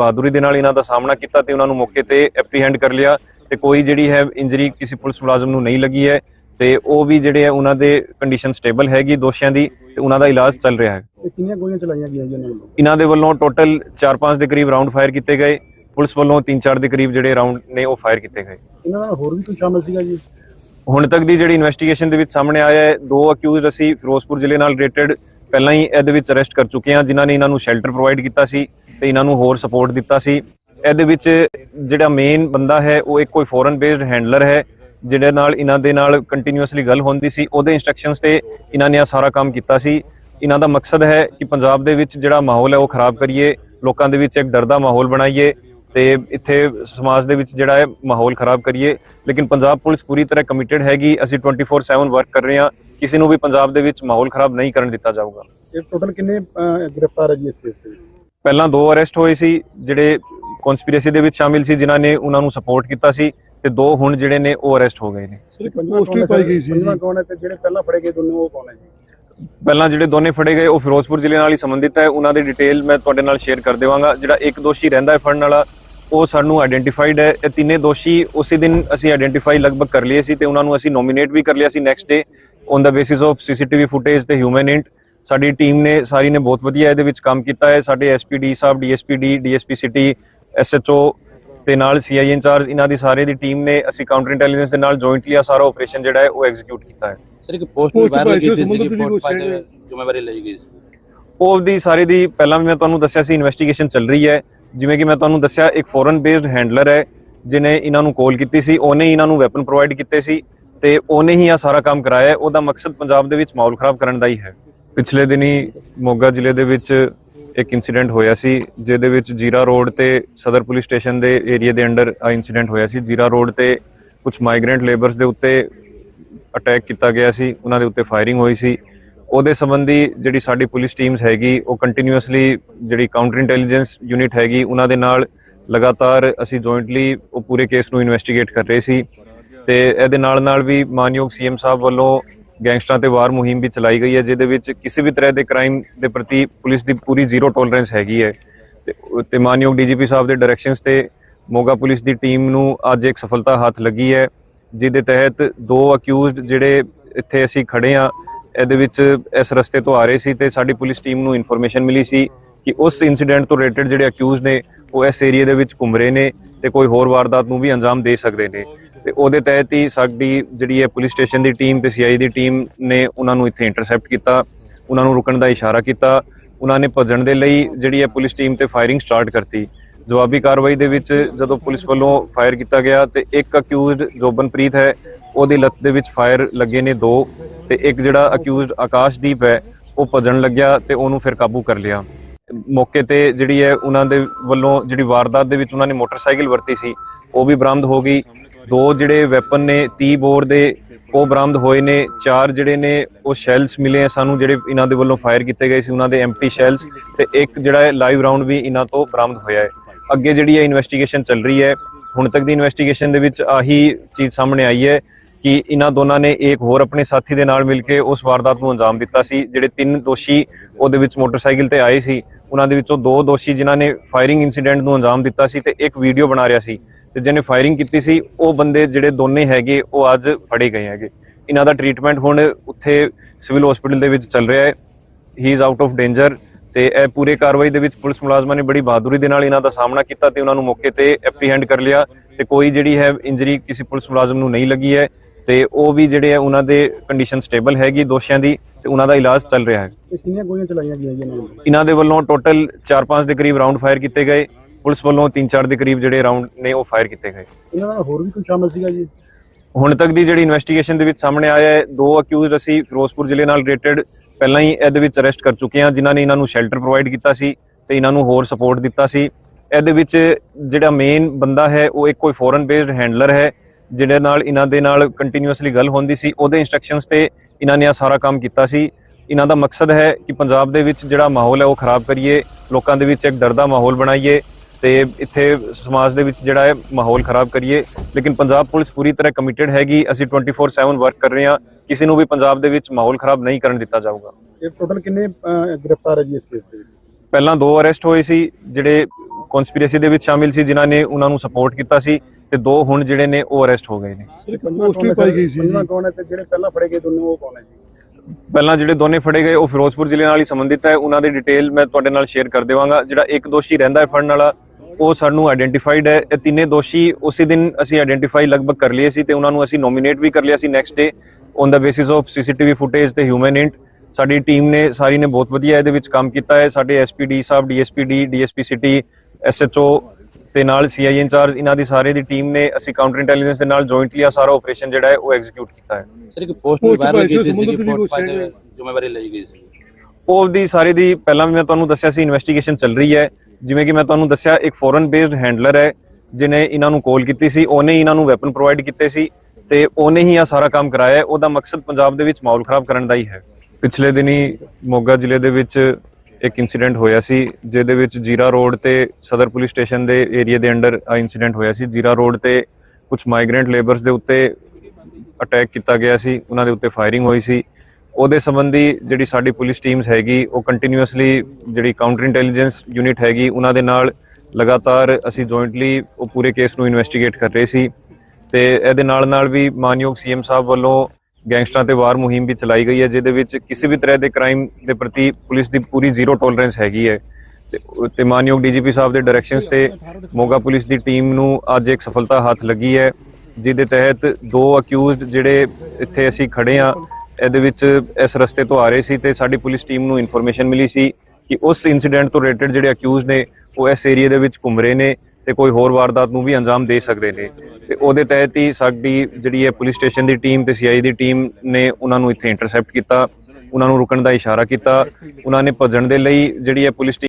ਬਹਾਦਰੀ ਦੇ ਨਾਲ ਇਹਨਾਂ ਦਾ ਸਾਹਮਣਾ ਕੀਤਾ ਤੇ ਉਹਨਾਂ ਨੂੰ ਮੌਕੇ ਤੇ ਐਪਰੀਹੈਂਡ ਕਰ ਲਿਆ ਤੇ ਕੋਈ ਜਿਹੜੀ ਹੈ ਇੰਜਰੀ ਕਿਸੇ ਪੁਲਿਸ ਮੁਲਾਜ਼ਮ ਨੂੰ ਨਹੀਂ ਲੱਗੀ ਹੈ ਤੇ ਉਹ ਵੀ ਜਿਹੜੇ ਹੈ ਉਹਨਾਂ ਦੇ ਕੰਡੀਸ਼ਨ ਸਟੇਬਲ ਹੈਗੀ ਦੋਸ਼ੀਆਂ ਦੀ ਤੇ ਉਹਨਾਂ ਦਾ ਇਲਾਜ ਚੱਲ ਰਿਹਾ ਹੈ। ਇਹ ਕਿੰਨੀਆਂ ਗੋਲੀਆਂ ਚਲਾਈਆਂ ਗਈਆਂ ਜੀ ਇਹਨਾਂ ਵੱਲੋਂ? ਇਹਨਾਂ ਦੇ ਵੱਲੋਂ ਟੋਟਲ 4-5 ਦੇ ਕਰੀਬ ਰਾਉਂਡ ਫਾਇਰ ਕੀਤੇ ਗਏ ਪੁਲਿਸ ਵੱਲੋਂ 3-4 ਦੇ ਕਰੀਬ ਜਿਹੜੇ ਰਾਉਂਡ ਨੇ ਉਹ ਫਾਇਰ ਕੀਤੇ ਗਏ। ਇਹਨਾਂ ਨਾਲ ਹੋਰ ਵੀ ਕੋਈ ਸ਼ਾਮਲ ਸੀਗਾ ਜੀ? ਹੁਣ ਤੱਕ ਦੀ ਜਿਹੜੀ ਇਨਵੈਸਟੀਗੇਸ਼ਨ ਦੇ ਵਿੱਚ ਸਾਹਮਣੇ ਆਇਆ ਹੈ ਦੋ ਅਕਿਊਜ਼ਡ ਅਸੀਂ ਫਿਰੋਜ਼ਪੁਰ ਜ਼ਿਲ੍ਹੇ ਨਾਲ ਰਿਲੇਟਡ ਪਹਿਲਾਂ ਹੀ ਇਹਦੇ ਵਿੱਚ ਅਰੈਸਟ ਕਰ ਚੁੱਕੇ ਹਾਂ ਜਿਨ੍ਹਾਂ ਨੇ ਇਹਨਾਂ ਨੂੰ ਸ਼ੈਲਟਰ ਪ੍ਰੋਵਾਈਡ ਕੀਤਾ ਸੀ। ਤੇ ਇਹਨਾਂ ਨੂੰ ਹੋਰ ਸਪੋਰਟ ਦਿੱਤਾ ਸੀ। ਇਹਦੇ ਵਿੱਚ ਜਿਹੜਾ ਮੇਨ ਬੰਦਾ ਹੈ, ਉਹ ਇੱਕ ਕੋਈ ਫੋਰਨ ਬੇਸਡ ਹੈਂਡਲਰ ਹੈ, ਜਿਹਦੇ ਨਾਲ ਇਹਨਾਂ ਦੇ ਨਾਲ ਕੰਟੀਨਿਊਸਲੀ ਗੱਲ ਹੁੰਦੀ ਸੀ। ਉਹਦੇ ਇਨਸਟਰਕਸ਼ਨਸ ਤੇ ਇਹਨਾਂ ਨੇ ਇਹ ਸਾਰਾ ਕੰਮ ਕੀਤਾ ਸੀ। ਇਹਨਾਂ ਦਾ ਮਕਸਦ ਹੈ ਕਿ ਪੰਜਾਬ ਦੇ ਵਿੱਚ ਜਿਹੜਾ ਮਾਹੌਲ ਹੈ, ਉਹ ਖਰਾਬ ਕਰੀਏ, ਲੋਕਾਂ ਦੇ ਵਿੱਚ ਇੱਕ ਡਰ ਦਾ ਮਾਹੌਲ ਬਣਾਈਏ ਤੇ ਇੱਥੇ ਸਮਾਜ ਦੇ ਵਿੱਚ ਜਿਹੜਾ ਹੈ, ਮਾਹੌਲ ਖਰਾਬ ਕਰੀਏ। ਲੇਕਿਨ ਪੰਜਾਬ ਪੁਲਿਸ ਪੂਰੀ ਤਰ੍ਹਾਂ ਕਮਿਟਿਡ ਹੈਗੀ। ਅਸੀਂ 24/7 ਵਰਕ ਕਰ ਰਹੇ ਹਾਂ। ਕਿਸੇ ਨੂੰ ਵੀ ਪੰਜਾਬ ਦੇ ਵਿੱਚ ਮਾਹੌਲ ਖਰਾਬ ਨਹੀਂ ਕਰਨ ਦਿੱਤਾ ਜਾਊਗਾ। ਇਹ ਟੋਟਲ ਕਿੰਨੇ ਗ੍ਰਿਫਤਾਰ ਹੈ ਜੀ ਇਸ ਕੇਸ ਦੇ ਵਿੱਚ? ਪਹਿਲਾਂ ਦੋ ਅਰੈਸਟ ਹੋਏ ਸੀ ਜਿਹੜੇ ਕਨਸਪੀਰੇਸੀ ਦੇ ਵਿੱਚ ਸ਼ਾਮਿਲ ਸੀ ਜਿਨ੍ਹਾਂ ਨੇ ਉਹਨਾਂ ਨੂੰ ਸਪੋਰਟ ਕੀਤਾ ਸੀ ਤੇ ਦੋ ਹੁਣ ਜਿਹੜੇ ਨੇ ਉਹ ਅਰੈਸਟ ਹੋ ਗਏ ਨੇ। ਸਰ ਪੋਸਟ ਵੀ ਪਾਈ ਗਈ ਸੀ ਜੀ। ਕੌਣ ਹੈ ਤੇ ਜਿਹੜੇ ਪਹਿਲਾਂ ਫੜੇ ਗਏ ਦੋਨੋਂ ਉਹ ਕੌਣ ਹੈ ਜੀ? ਪਹਿਲਾਂ ਜਿਹੜੇ ਦੋਨੇ ਫੜੇ ਗਏ ਉਹ ਫਿਰੋਜ਼ਪੁਰ ਜ਼ਿਲ੍ਹੇ ਨਾਲ ਹੀ ਸੰਬੰਧਿਤ ਹੈ। ਉਹਨਾਂ ਦੀ ਡਿਟੇਲ ਮੈਂ ਤੁਹਾਡੇ ਨਾਲ ਸ਼ੇਅਰ ਕਰ ਦੇਵਾਂਗਾ। ਜਿਹੜਾ ਇੱਕ ਦੋਸ਼ੀ ਰਹਿੰਦਾ ਹੈ ਫੜਨ ਵਾਲਾ ਉਹ ਸਾਨੂੰ ਆਇਡੈਂਟੀਫਾਈਡ ਹੈ। ਇਹ ਤਿੰਨੇ ਦੋਸ਼ੀ ਉਸੇ ਦਿਨ ਅਸੀਂ ਆਇਡੈਂਟੀਫਾਈ ਲਗਭਗ ਕਰ ਲਏ ਸੀ ਤੇ ਉਹਨਾਂ ਨੂੰ ਅਸੀਂ ਨੋਮੀਨੇਟ ਵੀ ਕਰ ਲਿਆ ਸੀ next day on the basis of CCTV footage ਤੇ ਹਿਊਮਨ ਇੰਟ ਸਾਡੀ ਟੀਮ ਨੇ ਸਾਰੀ ਨੇ ਬਹੁਤ ਵਧੀਆ ਇਹਦੇ ਵਿੱਚ ਕੰਮ ਕੀਤਾ ਹੈ। ਸਾਡੇ ਐਸਪੀਡੀ ਸਾਹਿਬ ਡੀਐਸਪੀਡੀ ਡੀਐਸਪੀ ਸਿਟੀ ਐਸਐਚਓ ਤੇ ਨਾਲ ਸੀਆਈ ਇੰਚਾਰਜ ਇਹਨਾਂ ਦੀ ਸਾਰੇ ਦੀ ਟੀਮ ਨੇ ਅਸੀਂ ਕਾਊਂਟਰ ਇੰਟੈਲੀਜੈਂਸ ਦੇ ਨਾਲ ਜੁਆਇੰਟਲੀ ਆ ਸਾਰਾ ਆਪਰੇਸ਼ਨ ਜਿਹੜਾ ਹੈ ਉਹ ਐਗਜ਼ੀਕਿਊਟ ਕੀਤਾ ਹੈ। ਸਰ ਇੱਕ ਪੋਸਟ ਵਾਇਰਲ ਕੀਤੀ ਸੀ ਕਿ ਪੋਸਟ ਜ਼ਿੰਮੇਵਾਰੀ ਲਈ ਗਈ ਸੀ। ਉਹ ਦੀ ਸਾਰੇ ਦੀ ਪਹਿਲਾਂ ਵੀ ਮੈਂ ਤੁਹਾਨੂੰ ਦੱਸਿਆ ਸੀ ਇਨਵੈਸਟੀਗੇਸ਼ਨ ਚੱਲ ਰਹੀ ਹੈ। ਜਿਵੇਂ ਕਿ ਮੈਂ ਤੁਹਾਨੂੰ ਦੱਸਿਆ ਇੱਕ ਫੋਰਨ ਬੇਸਡ ਹੈਂਡਲਰ ਹੈ ਜਿਨੇ ਇਹਨਾਂ ਨੂੰ ਕਾਲ ਕੀਤੀ ਸੀ। ਉਹਨੇ ਹੀ ਇਹਨਾਂ ਨੂੰ ਵੈਪਨ ਪ੍ਰੋਵਾਈਡ ਕੀਤੇ ਸੀ ਤੇ ਉਹਨੇ ਹੀ ਆ ਸਾਰਾ ਕੰਮ ਕਰਾਇਆ ਹੈ। ਉਹਦਾ ਮਕਸਦ ਪੰਜਾਬ ਦੇ ਵਿੱਚ ਮਾਹੌਲ ਖਰਾਬ ਕਰਨ ਦਾ ਹੀ ਹੈ। ਪਿਛਲੇ ਦਿਨੀ ਮੋਗਾ ਜ਼ਿਲ੍ਹੇ ਦੇ ਵਿੱਚ ਇੱਕ ਇਨਸੀਡੈਂਟ ਹੋਇਆ ਸੀ, ਜਿਹਦੇ ਵਿੱਚ ਜੀਰਾ ਰੋਡ ਤੇ ਸਦਰ ਪੁਲਿਸ ਸਟੇਸ਼ਨ ਦੇ ਏਰੀਆ ਦੇ ਅੰਡਰ ਆ ਇਨਸੀਡੈਂਟ ਹੋਇਆ ਸੀ। ਜੀਰਾ ਰੋਡ ਤੇ ਕੁਝ ਮਾਈਗ੍ਰੈਂਟ ਲੇਬਰਸ ਦੇ ਉੱਤੇ ਅਟੈਕ ਕੀਤਾ ਗਿਆ ਸੀ, ਉਹਨਾਂ ਦੇ ਉੱਤੇ ਫਾਇਰਿੰਗ ਹੋਈ ਸੀ। ਉਹਦੇ ਸੰਬੰਧੀ ਜਿਹੜੀ ਸਾਡੀ ਪੁਲਿਸ ਟੀਮਸ ਹੈਗੀ, ਉਹ ਕੰਟੀਨਿਊਸਲੀ ਜਿਹੜੀ ਕਾਊਂਟਰ ਇੰਟੈਲੀਜੈਂਸ ਯੂਨਿਟ ਹੈਗੀ, ਉਹਨਾਂ ਦੇ ਨਾਲ ਲਗਾਤਾਰ ਅਸੀਂ ਜੁਆਇੰਟਲੀ ਉਹ ਪੂਰੇ ਕੇਸ ਨੂੰ ਇਨਵੈਸਟੀਗੇਟ ਕਰ ਰਹੇ ਸੀ। ਤੇ ਇਹਦੇ ਨਾਲ ਨਾਲ ਵੀ ਮਾਨਯੋਗ ਸੀਐਮ ਸਾਹਿਬ ਵੱਲੋਂ ਗੈਂਗਸਟਰਾਂ ਤੇ ਵਾਰ ਮੁਹਿੰਮ ਵੀ ਚਲਾਈ ਗਈ ਹੈ, ਜਿਹਦੇ ਵਿੱਚ ਕਿਸੇ ਵੀ ਤਰ੍ਹਾਂ ਦੇ ਕ੍ਰਾਈਮ ਦੇ ਪ੍ਰਤੀ ਪੁਲਿਸ ਦੀ ਪੂਰੀ ਜ਼ੀਰੋ ਟੋਲਰੈਂਸ ਹੈਗੀ ਹੈ। ਤੇ ਤੇ ਮਾਨਯੋਗ ਡੀਜੀਪੀ ਸਾਹਿਬ ਦੇ ਡਾਇਰੈਕਸ਼ਨਸ ਤੇ ਮੋਗਾ ਪੁਲਿਸ ਦੀ ਟੀਮ ਨੂੰ ਅੱਜ ਇੱਕ ਸਫਲਤਾ ਹੱਥ ਲੱਗੀ ਹੈ, ਜਿਹਦੇ ਤਹਿਤ ਦੋ ਅਕਿਊਜ਼ਡ ਜਿਹੜੇ ਇੱਥੇ ਅਸੀਂ ਖੜੇ ਆ ਇਹਦੇ ਵਿੱਚ ਇਸ ਰਸਤੇ ਤੋਂ ਆ ਰਹੇ ਸੀ ਤੇ ਸਾਡੀ ਪੁਲਿਸ ਟੀਮ ਨੂੰ ਇਨਫੋਰਮੇਸ਼ਨ ਮਿਲੀ ਸੀ ਕਿ ਉਸ ਇਨਸੀਡੈਂਟ ਤੋਂ ਰਿਲੇਟਡ ਜਿਹੜੇ ਅਕਿਊਜ਼ ਨੇ, ਉਹ ਇਸ ਏਰੀਆ ਦੇ ਵਿੱਚ ਘੁੰਮ ਰਹੇ ਨੇ ਤੇ ਕੋਈ ਹੋਰ ਵਾਰਦਾਤ ਨੂੰ ਵੀ ਅੰਜਾਮ ਦੇ ਸਕਦੇ ਨੇ। ਤੇ ਉਹਦੇ ਤਹਿਤ ਹੀ ਸਾਡੀ ਜਿਹੜੀ ਹੈ ਪੁਲਿਸ ਸਟੇਸ਼ਨ ਦੀ ਟੀਮ ਤੇ ਸੀਆਈ ਦੀ ਟੀਮ ਨੇ ਉਹਨਾਂ ਨੂੰ ਇੱਥੇ ਇੰਟਰਸੈਪਟ ਕੀਤਾ, ਉਹਨਾਂ ਨੂੰ ਰੁਕਣ ਦਾ ਇਸ਼ਾਰਾ ਕੀਤਾ, ਉਹਨਾਂ ਨੇ ਭੱਜਣ ਦੇ ਲਈ ਜਿਹੜੀ ਹੈ ਪੁਲਿਸ ਟੀਮ ਤੇ ਫਾਇਰਿੰਗ ਸਟਾਰਟ ਕਰਤੀ। ਜਵਾਬੀ ਕਾਰਵਾਈ ਦੇ ਵਿੱਚ ਜਦੋਂ ਪੁਲਿਸ ਵੱਲੋਂ ਫਾਇਰ ਕੀਤਾ ਗਿਆ ਤੇ ਇੱਕ ਅਕਿਊਜ਼ਡ ਜੋਬਨਪ੍ਰੀਤ ਹੈ, ਉਹਦੀ ਲੱਤ ਦੇ ਵਿੱਚ ਫਾਇਰ ਲੱਗੇ ਨੇ ਦੋ ਤੇ ਇੱਕ ਜਿਹੜਾ ਅਕਿਊਜ਼ਡ ਆਕਾਸ਼ਦੀਪ ਹੈ, ਉਹ ਭੱਜਣ ਲੱਗਿਆ ਤੇ ਉਹਨੂੰ ਫਿਰ ਕਾਬੂ ਕਰ ਲਿਆ। ਮੌਕੇ ਤੇ ਜਿਹੜੀ ਹੈ ਉਹਨਾਂ ਦੇ ਵੱਲੋਂ ਜਿਹੜੀ ਵਾਰਦਾਤ ਦੇ ਵਿੱਚ ਉਹਨਾਂ ਨੇ ਮੋਟਰਸਾਈਕਲ ਵਰਤੀ ਸੀ, ਉਹ ਵੀ ਬਰਾਮਦ ਹੋ ਗਈ। ਦੋ ਜਿਹੜੇ ਵੈਪਨ ਨੇ 30 ਬੋਰ ਦੇ, ਉਹ ਬਰਾਮਦ ਹੋਏ ਨੇ, ਚਾਰ ਜਿਹੜੇ ਨੇ, ਉਹ ਸ਼ੈਲਸ ਮਿਲੇ ਆ ਸਾਨੂੰ, ਜਿਹੜੇ ਇਹਨਾਂ ਦੇ ਵੱਲੋਂ ਫਾਇਰ ਕੀਤੇ ਗਏ ਸੀ, ਉਹਨਾਂ ਦੇ ਐਮਪਟੀ ਸ਼ੈਲਸ ਤੇ ਇੱਕ ਜਿਹੜਾ ਹੈ ਲਾਈਵ ਰਾਉਂਡ ਵੀ ਇਹਨਾਂ ਤੋਂ ਬਰਾਮਦ ਹੋਇਆ ਹੈ। ਅੱਗੇ ਜਿਹੜੀ ਹੈ ਇਨਵੈਸਟੀਗੇਸ਼ਨ ਚੱਲ ਰਹੀ ਹੈ, ਹੁਣ ਤੱਕ ਦੀ ਇਨਵੈਸਟੀਗੇਸ਼ਨ ਦੇ ਵਿੱਚ ਆਹੀ ਚੀਜ਼ ਸਾਹਮਣੇ ਆਈ ਹੈ ਕਿ ਇਹਨਾਂ ਦੋਨਾਂ ਨੇ ਇੱਕ ਹੋਰ ਆਪਣੇ ਸਾਥੀ ਦੇ ਨਾਲ ਮਿਲ ਕੇ ਉਸ ਵਾਰਦਾਤ ਨੂੰ ਅੰਜਾਮ ਦਿੱਤਾ ਸੀ, ਜਿਹੜੇ ਤਿੰਨ ਦੋਸ਼ੀ ਉਹਦੇ ਵਿੱਚ ਮੋਟਰਸਾਈਕਲ ਤੇ ਆਏ ਸੀ, ਉਹਨਾਂ ਦੇ ਵਿੱਚੋਂ ਦੋ ਦੋਸ਼ੀ ਜਿਨ੍ਹਾਂ ਨੇ ਫਾਇਰਿੰਗ ਇਨਸੀਡੈਂਟ ਨੂੰ ਅੰਜਾਮ ਦਿੱਤਾ ਸੀ ਤੇ ਇੱਕ ਵੀਡੀਓ ਬਣਾ ਰਿਹਾ ਸੀ। ਤੇ ਜਿਹਨੇ ਫਾਇਰਿੰਗ ਕੀਤੀ ਸੀ ਉਹ ਬੰਦੇ ਜਿਹੜੇ ਦੋਨੇ ਹੈਗੇ ਉਹ ਅੱਜ ਫੜੇ ਗਏ ਹੈਗੇ। ਇਹਨਾਂ ਦਾ ਟ੍ਰੀਟਮੈਂਟ ਹੁਣ ਉੱਥੇ ਸਿਵਲ ਹਸਪੀਟਲ ਦੇ ਵਿੱਚ ਚੱਲ ਰਿਹਾ ਹੈ। He is out of danger ਤੇ ਇਹ ਪੂਰੇ ਕਾਰਵਾਈ ਦੇ ਵਿੱਚ ਪੁਲਿਸ ਮੁਲਾਜ਼ਮਾਂ ਨੇ ਬੜੀ ਬਹਾਦਰੀ ਦੇ ਨਾਲ ਇਹਨਾਂ ਦਾ ਸਾਹਮਣਾ ਕੀਤਾ ਤੇ ਉਹਨਾਂ ਨੂੰ ਮੌਕੇ ਤੇ ਐਪਰੀਹੈਂਡ ਕਰ ਲਿਆ ਤੇ ਕੋਈ ਜਿਹੜੀ ਹੈ ਇੰਜਰੀ ਕਿਸੇ ਪੁਲਿਸ ਮੁਲਾਜ਼ਮ ਨੂੰ ਨਹੀਂ ਲੱਗੀ ਹੈ ਤੇ ਉਹ ਵੀ ਜਿਹੜੇ ਹੈ ਉਹਨਾਂ ਦੇ ਕੰਡੀਸ਼ਨ ਸਟੇਬਲ ਹੈਗੀ ਦੋਸ਼ੀਆਂ ਦੀ ਤੇ ਉਹਨਾਂ ਦਾ ਇਲਾਜ ਚੱਲ ਰਿਹਾ ਹੈ। ਕਿੰਨੀਆਂ ਗੋਲੀਆਂ ਚਲਾਈਆਂ ਗਈਆਂ ਇਹਨਾਂ ਦੇ ਵੱਲੋਂ ਟੋਟਲ 4-5 ਦੇ ਕਰੀਬ ਰਾਉਂਡ ਫਾਇਰ ਕੀਤੇ ਗਏ। ਪੁਲਿਸ ਵੱਲੋਂ 3-4 ਦੇ ਕਰੀਬ ਜਿਹੜੇ ਰਾਉਂਡ ਨੇ ਉਹ ਫਾਇਰ ਕੀਤੇ ਗਏ। ਇਹਨਾਂ ਨਾਲ ਹੋਰ ਵੀ ਕੋਈ ਸ਼ਾਮਲ ਸੀਗਾ ਜੀ? ਹੁਣ ਤੱਕ ਦੀ ਜਿਹੜੀ ਇਨਵੈਸਟੀਗੇਸ਼ਨ ਦੇ ਵਿੱਚ ਸਾਹਮਣੇ ਆਇਆ ਹੈ ਦੋ ਅਕਿਊਜ਼ਡ ਅਸੀਂ ਫਿਰੋਜ਼ਪੁਰ ਜ਼ਿਲ੍ਹੇ ਨਾਲ ਰਿਲੇਟਡ ਪਹਿਲਾਂ ਹੀ ਇਹਦੇ ਵਿੱਚ ਅਰੈਸਟ ਕਰ ਚੁੱਕੇ ਹਾਂ ਜਿਨ੍ਹਾਂ ਨੇ ਇਹਨਾਂ ਨੂੰ ਸ਼ੈਲਟਰ ਪ੍ਰੋਵਾਈਡ ਕੀਤਾ ਸੀ ਤੇ ਇਹਨਾਂ ਨੂੰ ਹੋਰ ਸਪੋਰਟ ਦਿੱਤਾ ਸੀ। ਇਹਦੇ ਵਿੱਚ ਜਿਹੜਾ ਮੇਨ ਬੰਦਾ ਹੈ ਉਹ ਇੱਕ ਕੋਈ ਫੋਰਨ ਬੇਸਡ ਹੈਂਡਲਰ ਹੈ ਜਿਹੜੇ ਨਾਲ ਇਹਨਾਂ ਦੇ ਨਾਲ ਕੰਟੀਨਿਊਸਲੀ ਗੱਲ ਹੁੰਦੀ ਸੀ। ਉਹਦੇ ਇਨਸਟਰਕਸ਼ਨਸ ਤੇ ਇਹਨਾਂ ਨੇ ਆ ਸਾਰਾ ਕੰਮ ਕੀਤਾ ਸੀ। ਇਹਨਾਂ ਦਾ ਮਕਸਦ ਹੈ ਕਿ ਪੰਜਾਬ ਦੇ ਵਿੱਚ ਜਿਹੜਾ ਮਾਹੌਲ ਹੈ ਉਹ ਖਰਾਬ ਕਰੀਏ ਲੋਕਾਂ ਦੇ ਵਿੱਚ ਇੱਕ ਡਰ ਦਾ ਮਾਹੌਲ ਬਣਾਈਏ। ਤੇ ਇੱਥੇ ਸਮਾਜ ਦੇ ਵਿੱਚ ਜਿਹੜਾ ਹੈ ਮਾਹੌਲ ਖਰਾਬ ਕਰੀਏ। ਲੇਕਿਨ ਪੰਜਾਬ ਪੁਲਿਸ ਪੂਰੀ ਤਰ੍ਹਾਂ ਕਮਿਟਿਡ ਹੈਗੀ। ਅਸੀਂ 24/7 ਵਰਕ ਕਰ ਰਹੇ ਹਾਂ। ਕਿਸੇ ਨੂੰ ਵੀ ਪੰਜਾਬ ਦੇ ਵਿੱਚ ਮਾਹੌਲ ਖਰਾਬ ਨਹੀਂ ਕਰਨ ਦਿੱਤਾ ਜਾਊਗਾ। ਇਹ ਟੋਟਲ ਕਿੰਨੇ ਗ੍ਰਿਫਤਾਰ ਹੈ ਜੀ ਇਸ ਕੇਸ ਦੇ ਵਿੱਚ? ਪਹਿਲਾਂ ਦੋ ਅਰੈਸਟ ਹੋਏ ਸੀ ਜਿਹੜੇ ਕਨਸਪੀਰੇਸੀ ਦੇ ਵਿੱਚ ਸ਼ਾਮਿਲ ਸੀ ਜਿਨ੍ਹਾਂ ਨੇ ਉਹਨਾਂ ਨੂੰ ਸਪੋਰਟ ਕੀਤਾ ਸੀ ਤੇ ਦੋ ਹੁਣ ਜਿਹੜੇ ਨੇ ਉਹ ਅਰੈਸਟ ਹੋ ਗਏ ਨੇ। ਸਰ ਇੱਕ ਪੋਸਟ ਵੀ ਪਾਈ ਗਈ ਸੀ ਪੰਜਵਾਂ ਕੌਣ ਹੈ ਤੇ ਜਿਹੜੇ ਪਹਿਲਾਂ ਫੜੇ ਗਏ ਦੋਨੋਂ ਉਹ ਕੌਣ ਹੈ ਜੀ? ਪਹਿਲਾਂ ਜਿਹੜੇ ਦੋਨੇ ਫੜੇ ਗਏ ਉਹ ਫਿਰੋਜ਼ਪੁਰ ਜ਼ਿਲ੍ਹੇ ਨਾਲ ਹੀ ਸੰਬੰਧਿਤ ਹੈ। ਉਹਨਾਂ ਦੀ ਡਿਟੇਲ ਮੈਂ ਤੁਹਾਡੇ ਨਾਲ ਸ਼ੇਅਰ ਕਰ ਦੇਵਾਂਗਾ। ਜਿਹੜਾ ਇੱਕ ਦੋਸ਼ੀ ਰਹਿੰਦਾ ਹੈ ਫੜਨ ਵਾਲਾ ਉਹ ਸਾਨੂੰ ਆਇਡੈਂਟੀਫਾਈਡ ਹੈ। ਇਹ ਤਿੰਨੇ ਦੋਸ਼ੀ ਉਸੇ ਦਿਨ ਅਸੀਂ ਆਇਡੈਂਟੀਫਾਈ ਲਗਭਗ ਕਰ ਲਏ ਸੀ ਤੇ ਉਹਨਾਂ ਨੂੰ ਅਸੀਂ ਨੋਮੀਨੇਟ ਵੀ ਕਰ ਲਿਆ ਸੀ next day on the basis of CCTV footage ਤੇ ਹਿਊਮਨ ਇੰਟ ਸਾਡੀ ਟੀਮ ਨੇ ਸਾਰੀ ਨੇ ਬਹੁਤ ਵਧੀਆ ਇਹਦੇ ਵਿੱਚ ਕੰਮ ਕੀਤਾ ਹੈ। ਸਾਡੇ ਐਸਪੀਡੀ ਸਾਹਿਬ ਡੀਐਸਪੀਡੀ ਡੀਐਸਪੀ ਸਿਟੀ ਐਸਐਚਓ ਤੇ ਨਾਲ ਸੀਆਈ ਇੰਚਾਰਜ ਇਹਨਾਂ ਦੀ ਸਾਰੇ ਦੀ ਟੀਮ ਨੇ ਅਸੀਂ ਕਾਊਂਟਰ ਇੰਟੈਲੀਜੈਂਸ ਦੇ ਨਾਲ ਜੁਆਇੰਟਲੀ ਆ ਸਾਰਾ ਆਪਰੇਸ਼ਨ ਜਿਹੜਾ ਹੈ ਉਹ ਐਗਜ਼ੀਕਿਊਟ ਕੀਤਾ ਹੈ। ਸਰ ਇੱਕ ਪੋਸਟ ਵੀ ਵਾਇਰਲ ਕੀਤੀ ਸੀ ਹੈਗੇ। ਜ਼ਿੰਮੇਵਾਰੀ ਲਈ ਗਈ ਸੀ। ਉਹ ਦੀ ਸਾਰੀ ਦੀ ਪਹਿਲਾਂ ਵੀ ਮੈਂ ਤੁਹਾਨੂੰ ਦੱਸਿਆ ਸੀ ਇਨਵੈਸਟੀਗੇਸ਼ਨ ਚੱਲ ਰਹੀ ਹੈ। ਜਿਵੇਂ ਕਿ ਮੈਂ ਤੁਹਾਨੂੰ ਦੱਸਿਆ, ਇੱਕ ਫੋਰਨ ਬੇਸਡ ਹੈਂਡਲਰ ਹੈ ਜਿਨੇ ਇਹਨਾਂ ਨੂੰ ਕਾਲ ਕੀਤੀ ਸੀ, ਉਹਨੇ ਹੀ ਇਹਨਾਂ ਨੂੰ ਵੈਪਨ ਪ੍ਰੋਵਾਈਡ ਕੀਤੇ ਸੀ ਤੇ ਉਹਨੇ ਹੀ ਆ ਸਾਰਾ ਕੰਮ ਕਰਾਇਆ ਉਹਦਾ ਮਕਸਦ ਪੰਜਾਬ ਦੇ ਵਿੱਚ ਮਾਹੌਲ ਖਰਾਬ ਕਰਨ ਦਾ ਹੀ ਹੈ। ਪਿਛਲੇ ਦਿਨੀ ਮੋਗਾ ਜ਼ਿਲ੍ਹੇ ਦੇ ਵਿੱਚ ਇੱਕ ਇਨਸੀਡੈਂਟ ਹੋਇਆ ਸੀ, ਜਿਹਦੇ ਵਿੱਚ ਜੀਰਾ ਰੋਡ ਤੇ ਸਦਰ ਪੁਲਿਸ ਸਟੇਸ਼ਨ ਦੇ ਏਰੀਆ ਦੇ ਅੰਡਰ ਆ ਇਨਸੀਡੈਂਟ ਹੋਇਆ ਸੀ। ਜੀਰਾ ਰੋਡ ਤੇ ਕੁਝ ਮਾਈਗ੍ਰੈਂਟ ਲੇਬਰਸ ਦੇ ਉੱਤੇ ਅਟੈਕ ਕੀਤਾ ਗਿਆ ਸੀ, ਉਹਨਾਂ ਦੇ ਉੱਤੇ ਫਾਇਰਿੰਗ ਹੋਈ ਸੀ। ਉਹਦੇ ਸੰਬੰਧੀ ਜਿਹੜੀ ਸਾਡੀ ਪੁਲਿਸ ਟੀਮਸ ਹੈਗੀ, ਉਹ ਕੰਟੀਨਿਊਸਲੀ ਜਿਹੜੀ ਕਾਊਂਟਰ ਇੰਟੈਲੀਜੈਂਸ ਯੂਨਿਟ ਹੈਗੀ, ਉਹਨਾਂ ਦੇ ਨਾਲ ਲਗਾਤਾਰ ਅਸੀਂ ਜੁਆਇੰਟਲੀ ਉਹ ਪੂਰੇ ਕੇਸ ਨੂੰ ਇਨਵੈਸਟੀਗੇਟ ਕਰ ਰਹੇ ਸੀ ਤੇ ਇਹਦੇ ਨਾਲ ਨਾਲ ਵੀ ਮਾਨਯੋਗ ਸੀਐਮ ਸਾਹਿਬ ਵੱਲੋਂ ਗੈਂਗਸਟਰਾਂ ਤੇ ਵਾਰ ਮੁਹਿੰਮ ਵੀ ਚਲਾਈ ਗਈ ਹੈ, ਜਿਹਦੇ ਵਿੱਚ ਕਿਸੇ ਵੀ ਤਰ੍ਹਾਂ ਦੇ ਕ੍ਰਾਈਮ ਦੇ ਪ੍ਰਤੀ ਪੁਲਿਸ ਦੀ ਪੂਰੀ ਜ਼ੀਰੋ ਟੋਲਰੈਂਸ ਹੈਗੀ ਹੈ। ਤੇ ਤੇ ਮਾਨਯੋਗ ਡੀਜੀਪੀ ਸਾਹਿਬ ਦੇ ਡਾਇਰੈਕਸ਼ਨਸ ਤੇ ਮੋਗਾ ਪੁਲਿਸ ਦੀ ਟੀਮ ਨੂੰ ਅੱਜ ਇੱਕ ਸਫਲਤਾ ਹੱਥ ਲੱਗੀ ਹੈ, ਜਿਹਦੇ ਤਹਿਤ ਦੋ ਅਕਿਊਜ਼ਡ ਜਿਹੜੇ ਇੱਥੇ ਅਸੀਂ ਖੜੇ ਆ ਇਹਦੇ ਵਿੱਚ ਇਸ ਰਸਤੇ ਤੋਂ ਆ ਰਹੇ ਸੀ ਤੇ ਸਾਡੀ ਪੁਲਿਸ ਟੀਮ ਨੂੰ ਇਨਫੋਰਮੇਸ਼ਨ ਮਿਲੀ ਸੀ ਕਿ ਉਸ ਇਨਸੀਡੈਂਟ ਤੋਂ ਰਿਲੇਟਡ ਜਿਹੜੇ ਅਕਿਊਜ਼ ਨੇ, ਉਹ ਇਸ ਏਰੀਆ ਦੇ ਵਿੱਚ ਘੁੰਮ ਰਹੇ ਨੇ ਤੇ ਕੋਈ ਹੋਰ ਵਾਰਦਾਤ ਨੂੰ ਵੀ ਅੰਜਾਮ ਦੇ ਸਕਦੇ ਨੇ। ਤੇ ਉਹਦੇ ਤਹਿਤ ਹੀ ਸਾਡੀ ਜਿਹੜੀ ਹੈ ਪੁਲਿਸ ਸਟੇਸ਼ਨ ਦੀ ਟੀਮ ਤੇ ਸੀਆਈ ਦੀ ਟੀਮ ਨੇ ਉਹਨਾਂ ਨੂੰ ਇੱਥੇ ਇੰਟਰਸੈਪਟ ਕੀਤਾ, ਉਹਨਾਂ ਨੂੰ ਰੁਕਣ ਦਾ ਇਸ਼ਾਰਾ ਕੀਤਾ। ਉਹਨਾਂ ਨੇ ਭੱਜਣ ਦੇ ਲਈ ਜਿਹੜੀ ਹੈ ਪੁਲਿਸ